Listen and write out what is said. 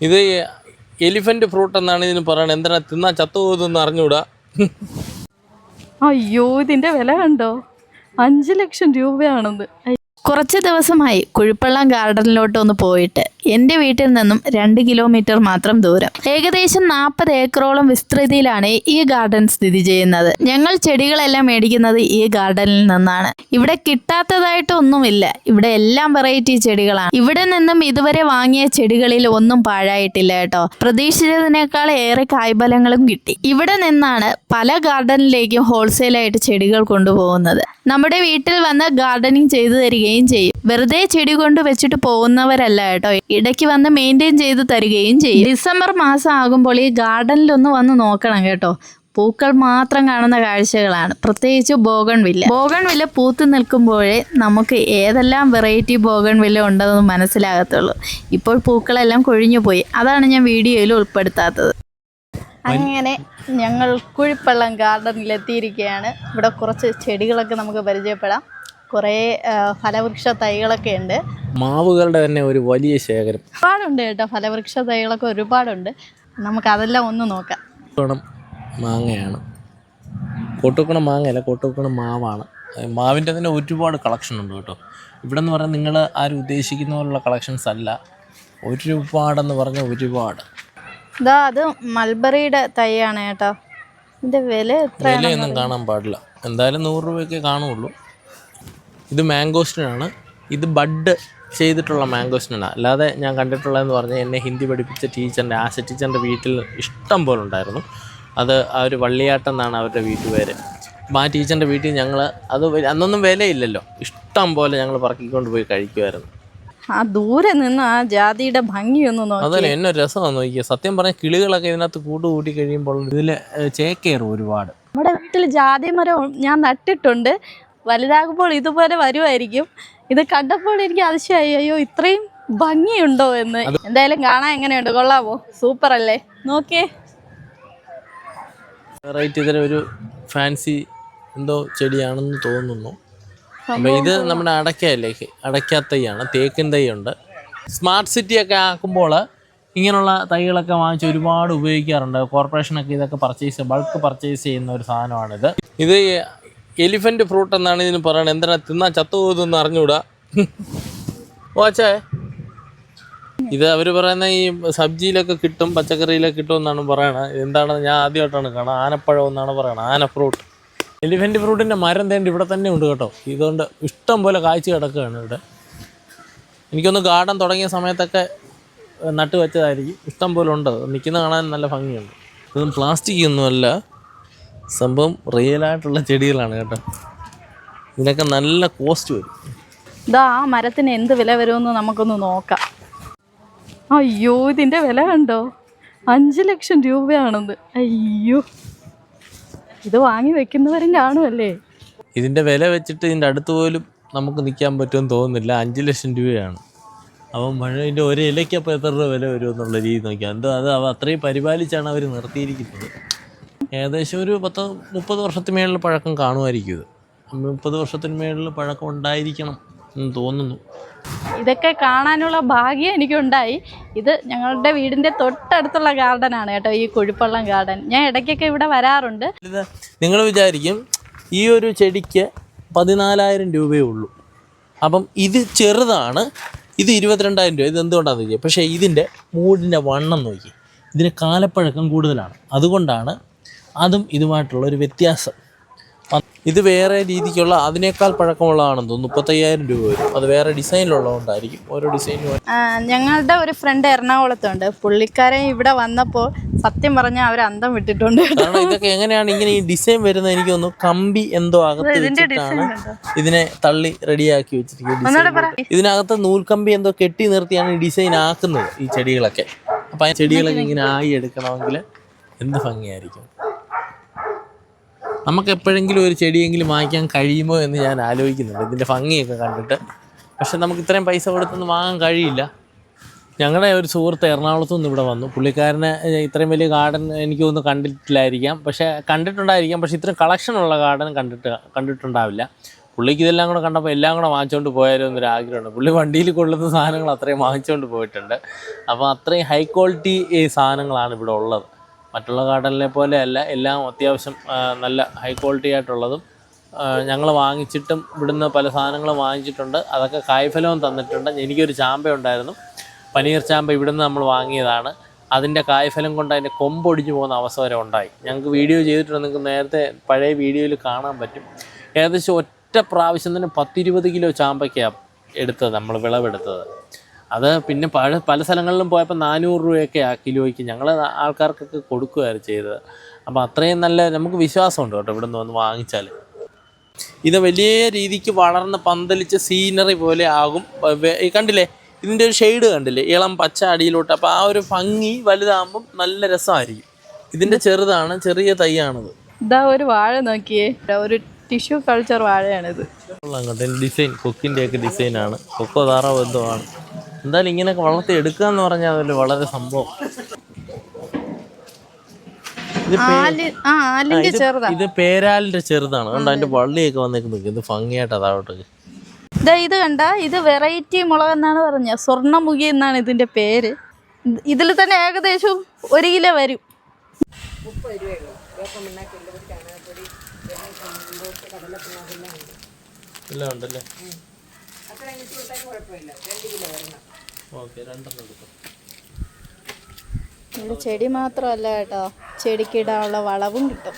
ഇത് elephant fruit എന്നാണ് ഇതിന് പറയുന്നത് എന്തിനാ തിന്നാ ചത്തുപോകുന്ന അറിഞ്ഞൂടാ? അയ്യോ ഇതിന്റെ വില കണ്ടോ? അഞ്ച് ലക്ഷം രൂപയാണെന്ന്. കുറച്ച് ദിവസമായി കുഴിപ്പള്ളം ഗാർഡനിലോട്ട് ഒന്ന് പോയിട്ട് എന്റെ വീട്ടിൽ നിന്നും രണ്ട് കിലോമീറ്റർ മാത്രം ദൂരം. ഏകദേശം നാൽപ്പത് ഏക്കറോളം വിസ്തൃതിയിലാണ് ഈ ഗാർഡൻ സ്ഥിതി ചെയ്യുന്നത്. ഞങ്ങൾ ചെടികളെല്ലാം മേടിക്കുന്നത് ഈ ഗാർഡനിൽ നിന്നാണ്. ഇവിടെ കിട്ടാത്തതായിട്ടൊന്നുമില്ല ഇവിടെ എല്ലാം വെറൈറ്റി ചെടികളാണ്. ഇവിടെ നിന്നും ഇതുവരെ വാങ്ങിയ ചെടികളിൽ ഒന്നും പാഴായിട്ടില്ല കേട്ടോ. പ്രതീക്ഷിച്ചതിനേക്കാൾ ഏറെ കായ്ഫലങ്ങളും കിട്ടി. ഇവിടെ നിന്നാണ് പല ഗാർഡനിലേക്കും ഹോൾസെയിലായിട്ട് ചെടികൾ കൊണ്ടുപോകുന്നത്. നമ്മുടെ വീട്ടിൽ വന്ന് ഗാർഡനിങ് ചെയ്തു തരികയും ചെയ്യും. വെറുതെ ചെടി കൊണ്ട് വെച്ചിട്ട് പോകുന്നവരല്ല കേട്ടോ. ഇടയ്ക്ക് വന്ന് മെയിന്റെയിൻ ചെയ്ത് തരികയും ചെയ്യും. ഡിസംബർ മാസം ആകുമ്പോൾ ഈ ഗാർഡനിലൊന്ന് വന്ന് നോക്കണം കേട്ടോ. പൂക്കൾ മാത്രം കാണുന്ന കാഴ്ചകളാണ്. പ്രത്യേകിച്ച് ബോഗൺവില്ല. ബോഗൺവില്ല പൂത്ത് നിൽക്കുമ്പോഴേ നമുക്ക് ഏതെല്ലാം വെറൈറ്റി ബോഗൺവില്ല ഉണ്ടെന്ന് മനസ്സിലാകത്തുള്ളൂ. ഇപ്പോൾ പൂക്കളെല്ലാം കൊഴിഞ്ഞു പോയി അതാണ് ഞാൻ വീഡിയോയിൽ ഉൾപ്പെടുത്താത്തത്. അങ്ങനെ ഞങ്ങൾ കുഴിപ്പള്ളം ഗാർഡനിൽ എത്തിയിരിക്കുകയാണ് ഇവിടെ കുറച്ച് ചെടികളൊക്കെ നമുക്ക് പരിചയപ്പെടാം. കുറേ ഫലവൃക്ഷ തൈകളൊക്കെ ഉണ്ട്. മാവുകളുടെ തന്നെ ഒരു വലിയ ശേഖരം. ഒരുപാടുണ്ട് കേട്ടോ ഫലവൃക്ഷ തൈകളൊക്കെ ഒരുപാടുണ്ട്. നമുക്ക് അതെല്ലാം ഒന്ന് നോക്കാം. കോട്ടക്കുണം മാങ്ങയാണ്. കോട്ടക്കുണം മാങ്ങയല്ല കോട്ടക്കുണം മാവാണ്. മാവിന്റെ തന്നെ ഒരുപാട് കളക്ഷൻ ഉണ്ട് കേട്ടോ. ഇവിടെ എന്ന് പറഞ്ഞാൽ നിങ്ങൾ ആരും ഉദ്ദേശിക്കുന്ന പോലുള്ള കളക്ഷൻസ് അല്ല. ഒരുപാടെന്ന് പറഞ്ഞാൽ ഒരുപാട്. ഇതാ അത് മൽബറിയുടെ തൈയാണ് കേട്ടോ. ഇതിന്റെ വില എത്ര വിലയൊന്നും കാണാൻ പാടില്ല. എന്തായാലും നൂറ് രൂപയൊക്കെ കാണുള്ളൂ. ഇത് മാംഗോസ്റ്റിനാണ് ഇത് ബഡ് ചെയ്തിട്ടുള്ള മാംഗോസ്റ്റിനാണ് അല്ലാതെ ഞാൻ കണ്ടിട്ടുള്ളതെന്ന് പറഞ്ഞാൽ എന്നെ ഹിന്ദി പഠിപ്പിച്ച ടീച്ചറിന്റെ ആശ ടീച്ചറിന്റെ വീട്ടിൽ ഇഷ്ടം പോലെ ഉണ്ടായിരുന്നു. അത് ആ ഒരു വള്ളിയാട്ടം എന്നാണ് അവരുടെ വീട്ടുപേര് അപ്പം ആ ടീച്ചറിന്റെ വീട്ടിൽ ഞങ്ങൾ അത് അന്നൊന്നും വിലയില്ലല്ലോ. ഇഷ്ടം പോലെ ഞങ്ങൾ പറക്കിക്കൊണ്ട് പോയി കഴിക്കുമായിരുന്നു ആ ദൂരെ നിന്ന് ആ ജാതിയുടെ ഭംഗിയൊന്നും നോക്കി. അതല്ല എന്നെ രസമാണ് നോക്കിയത് സത്യം പറഞ്ഞ കിളികളൊക്കെ ഇതിനകത്ത് കൂട്ട് കൂട്ടി കഴിയുമ്പോൾ ഇതിൽ ചേക്കേറും ഒരുപാട്. നമ്മുടെ വീട്ടിൽ ജാതി മരം ഞാൻ നട്ടിട്ടുണ്ട്. വലുതാകുമ്പോൾ ഇതുപോലെ വരുമായിരിക്കും ഇത് കണ്ടപ്പോൾ എനിക്ക് അതിശയായി അയ്യോ ഇത്രയും ഭംഗിയുണ്ടോ എന്ന്. എന്തായാലും കാണാൻ എങ്ങനെയുണ്ട്? കൊള്ളാമോ? സൂപ്പർ അല്ലേ? നോക്കേ വെറൈറ്റി ഇതിൽ ഒരു ഫാൻസി എന്തോ ചെടിയാണെന്ന് തോന്നുന്നു. അപ്പം ഇത് നമ്മുടെ അടയ്ക്കയല്ലേ? അടയ്ക്ക തൈയാണ്. തേക്കിൻ തൈയുണ്ട്. സ്മാർട്ട് സിറ്റി ഒക്കെ ആക്കുമ്പോൾ ഇങ്ങനെയുള്ള തൈകളൊക്കെ വാങ്ങിച്ച് ഒരുപാട് ഉപയോഗിക്കാറുണ്ട്. കോർപ്പറേഷനൊക്കെ ഇതൊക്കെ പർച്ചേസ് ബൾക്ക് പർച്ചേസ് ചെയ്യുന്ന ഒരു സാധനമാണിത്. ഇത് എലിഫന്റ് ഫ്രൂട്ട് എന്നാണ് ഇതിന് പറയുന്നത് എന്തിനാ തിന്നാ ചത്തുപോകുന്നു അറിഞ്ഞൂടാ ഓച്ചേ ഇത് അവർ പറയുന്ന ഈ സബ്ജിയിലൊക്കെ കിട്ടും പച്ചക്കറിയിലൊക്കെ കിട്ടും എന്നാണ് പറയണത്. എന്താണ് ഞാൻ ആദ്യമായിട്ടാണ് കാണാൻ ആനപ്പഴം എന്നാണ് പറയണത്. ആന ഫ്രൂട്ട്. എലിഫന്റ് ഫ്രൂട്ടിന്റെ മരം തേണ്ടി ഇവിടെ തന്നെ ഉണ്ട് കേട്ടോ. ഇതുകൊണ്ട് ഇഷ്ടം പോലെ കാഴ്ച കിടക്കുകയാണ് ഇവിടെ. എനിക്കൊന്ന് ഗാർഡൻ തുടങ്ങിയ സമയത്തൊക്കെ നട്ടുവച്ചതായിരിക്കും. വെച്ചതായിരിക്കും ഇഷ്ടം പോലെ ഉണ്ട്. നിൽക്കുന്ന കാണാൻ നല്ല ഭംഗിയുണ്ട്. ഇതൊന്നും പ്ലാസ്റ്റിക് ഒന്നുമല്ല. സംഭവം റിയലായിട്ടുള്ള ചെടികളാണ് കേട്ടോ. ഇതിനൊക്കെ നല്ല കോസ്റ്റ് വരും. ഇതാ ആ മരത്തിന് എന്ത് വില വരുമെന്ന് നമുക്കൊന്ന് നോക്കാം. അയ്യോ ഇതിന്റെ വില കണ്ടോ? അഞ്ച് ലക്ഷം രൂപയാണെന്ന്. അയ്യോ. ഇത് വാങ്ങി വെക്കുന്നവരും കാണുമല്ലേ? ഇതിന്റെ വില വെച്ചിട്ട് ഇതിന്റെ അടുത്ത് പോലും നമുക്ക് നിൽക്കാൻ പറ്റുമെന്ന് തോന്നുന്നില്ല. അഞ്ച് ലക്ഷം രൂപയാണ്. അപ്പം മഴ ഇതിന്റെ ഒരു ഇലയ്ക്ക് അപ്പോൾ എത്ര രൂപ വില വരുമെന്നുള്ള രീതി നോക്കിയാൽ എന്തോ അത് അവ അത്രയും പരിപാലിച്ചാണ് അവർ നിർത്തിയിരിക്കുന്നത്. ഏകദേശം ഒരു പത്ത് മുപ്പത് വർഷത്തിന് മേളിൽ പഴക്കം കാണുമായിരിക്കും ഇത്. മുപ്പത് വർഷത്തിന് മേളിൽ പഴക്കം ഉണ്ടായിരിക്കണം എന്ന് തോന്നുന്നു. ഇതൊക്കെ കാണാനുള്ള ഭാഗ്യം എനിക്കുണ്ടായി. ഇത് ഞങ്ങളുടെ വീടിന്റെ തൊട്ടടുത്തുള്ള ഗാർഡൻ ആണ് കേട്ടോ ഈ കുഴിപ്പള്ളം ഗാർഡൻ ഞാൻ ഇടയ്ക്കൊക്കെ ഇവിടെ വരാറുണ്ട്. ഇത് നിങ്ങൾ വിചാരിക്കും ഈ ഒരു ചെടിക്ക് പതിനാലായിരം രൂപയേ ഉള്ളൂ. അപ്പം ഇത് ചെറുതാണ് ഇത് ഇരുപത്തിരണ്ടായിരം രൂപ. ഇത് എന്തുകൊണ്ടാണെന്ന് ചോദിക്കുക പക്ഷേ ഇതിന്റെ മൂടിന്റെ വണ്ണം നോക്കി. ഇതിന് കാലപ്പഴക്കം കൂടുതലാണ്. അതുകൊണ്ടാണ് അതും ഇതുമായിട്ടുള്ള ഒരു വ്യത്യാസം. ഇത് വേറെ രീതിക്കുള്ള അതിനേക്കാൾ പഴക്കമുള്ളതാണെന്ന് തോന്നുന്നു. മുപ്പത്തയ്യായിരം രൂപ വരും. അത് വേറെ ഡിസൈനിലുള്ളതുകൊണ്ടായിരിക്കും ഓരോ ഡിസൈനും ഞങ്ങളുടെ ഒരു ഫ്രണ്ട് എറണാകുളത്തുണ്ട്. പുള്ളിക്കാരൻ ഇവിടെ വന്നപ്പോൾ സത്യം പറഞ്ഞാൽ അവർ അന്തം വിട്ടിട്ടുണ്ട് കാരണം ഇതൊക്കെ എങ്ങനെയാണ് ഇങ്ങനെ ഈ ഡിസൈൻ വരുന്നത്? എനിക്ക് തോന്നുന്നു കമ്പി എന്തോ അകത്ത് വെച്ചിട്ടാണ് ഇതിനെ തള്ളി റെഡിയാക്കി വെച്ചിരിക്കുന്നത്. ഇതിനകത്ത് നൂൽക്കമ്പി എന്തോ കെട്ടി നിർത്തിയാണ് ഈ ഡിസൈൻ ആക്കുന്നത് ഈ ചെടികളൊക്കെ. അപ്പം ആ ചെടികളൊക്കെ ഇങ്ങനെ ആയി എടുക്കണമെങ്കിൽ എന്ത് ഭംഗിയായിരിക്കും? നമുക്ക് എപ്പോഴെങ്കിലും ഒരു ചെടിയെങ്കിലും വാങ്ങിക്കാൻ കഴിയുമോ എന്ന് ഞാൻ ആലോചിക്കുന്നുണ്ട്. ഇതിന്റെ ഭംഗിയൊക്കെ കണ്ടിട്ട്. പക്ഷെ നമുക്ക് ഇത്രയും പൈസ കൊടുത്തൊന്നും വാങ്ങാൻ കഴിയില്ല. ഞങ്ങളുടെ ഒരു സുഹൃത്ത് എറണാകുളത്തു നിന്ന് ഇവിടെ വന്നു. പുള്ളിക്കാരന് ഇത്രയും വലിയ ഗാർഡൻ എനിക്കൊന്നും കണ്ടിട്ടില്ലായിരിക്കാം. പക്ഷേ കണ്ടിട്ടുണ്ടായിരിക്കാം. പക്ഷേ ഇത്രയും കളക്ഷനുള്ള ഗാർഡൻ കണ്ടിട്ട് കണ്ടിട്ടുണ്ടാവില്ല. പുള്ളിക്ക് ഇതെല്ലാം കൂടെ കണ്ടപ്പോൾ എല്ലാം കൂടെ വാങ്ങിച്ചുകൊണ്ട് പോയാലോ എന്നൊരു ആഗ്രഹമുണ്ട്. പുള്ളി വണ്ടിയിൽ കൊള്ളുന്ന സാധനങ്ങൾ അത്രയും വാങ്ങിച്ചുകൊണ്ട് പോയിട്ടുണ്ട്. അപ്പോൾ അത്രയും ഹൈ ക്വാളിറ്റി സാധനങ്ങളാണ് ഇവിടെ ഉള്ളത്. മറ്റുള്ള കടലിനെ പോലെ അല്ല എല്ലാം അത്യാവശ്യം നല്ല ഹൈ ക്വാളിറ്റി ആയിട്ടുള്ളതും ഞങ്ങൾ വാങ്ങിച്ചിട്ടും ഇവിടുന്ന് പല സാധനങ്ങളും വാങ്ങിച്ചിട്ടുണ്ട്. അതൊക്കെ കായ്ഫലവും തന്നിട്ടുണ്ട്. എനിക്കൊരു ചാമ്പ ഉണ്ടായിരുന്നു. പനീർ ചാമ്പ ഇവിടുന്ന് നമ്മൾ വാങ്ങിയതാണ്. അതിന്റെ കായ്ഫലം കൊണ്ട് അതിന്റെ കൊമ്പൊടിഞ്ഞു പോകുന്ന അവസ്ഥ വരെ ഉണ്ടായി. ഞങ്ങൾക്ക് വീഡിയോ ചെയ്തിട്ടുണ്ട്. നിങ്ങൾക്ക് നേരത്തെ പഴയ വീഡിയോയിൽ കാണാൻ പറ്റും. ഏകദേശം ഒറ്റ പ്രാവശ്യം തന്നെ പത്തിരുപത് കിലോ ചാമ്പയ്ക്കാണ് എടുത്തത് നമ്മൾ വിളവെടുത്തത്. അത് പിന്നെ പല പല സ്ഥലങ്ങളിലും പോയപ്പോൾ നാനൂറ് രൂപയൊക്കെ ആ കിലോയ്ക്ക് ഞങ്ങൾ ആൾക്കാർക്കൊക്കെ കൊടുക്കുകയായിരുന്നു ചെയ്തത്. അപ്പോൾ അത്രയും നല്ല നമുക്ക് വിശ്വാസമുണ്ട് കേട്ടോ ഇവിടെ നിന്ന് വന്ന് വാങ്ങിച്ചാൽ ഇത് വലിയ രീതിക്ക് വളർന്ന് പന്തലിച്ച് സീനറി പോലെ ആകും. കണ്ടില്ലേ? ഇതിന്റെ ഒരു ഷെയ്ഡ് കണ്ടില്ലേ? ഇളം പച്ച അടിയിലോട്ട്. അപ്പോൾ ആ ഒരു ഭംഗി വലുതാകുമ്പം നല്ല രസമായിരിക്കും. ഇതിന്റെ ചെറുതാണ് ചെറിയ തൈയാണിത്. ഇതാ ഒരു വാഴ നോക്കിയേ. ഒരു ടിഷ്യൂ കൾച്ചർ വാഴയാണിത്. ഡിസൈൻ കൊക്കിന്റെ ഒക്കെ ഡിസൈനാണ് കൊക്കോ താറാവ് ബന്ധമാണ് എന്തായാലും ഇങ്ങനെയൊക്കെ വളർത്തി എടുക്കുക എന്ന് പറഞ്ഞാൽ അതൊരു വളരെ സംഭവം. ഇത് പേരാലിന്റെ ചെറുതാണ്. കണ്ടോ അതിന്റെ വള്ളിയൊക്കെ വന്നേക്ക് ഇത് ഭംഗിയായിട്ട് അതാവട്ടെ ഇത് കണ്ട ഇത് വെറൈറ്റി മുളക് എന്നാണ് പറഞ്ഞ സ്വർണമുഖി എന്നാണ് ഇതിന്റെ പേര്. ഇതിൽ തന്നെ ഏകദേശം ഒരു കിലോ വരും. എല്ലാം ഉണ്ടല്ലേ? ഓക്കെ രണ്ടെണ്ണം എടുക്കും ഇവിടെ ചെടി മാത്രമല്ല കേട്ടോ. ചെടിക്കിടാനുള്ള വളവും കിട്ടും.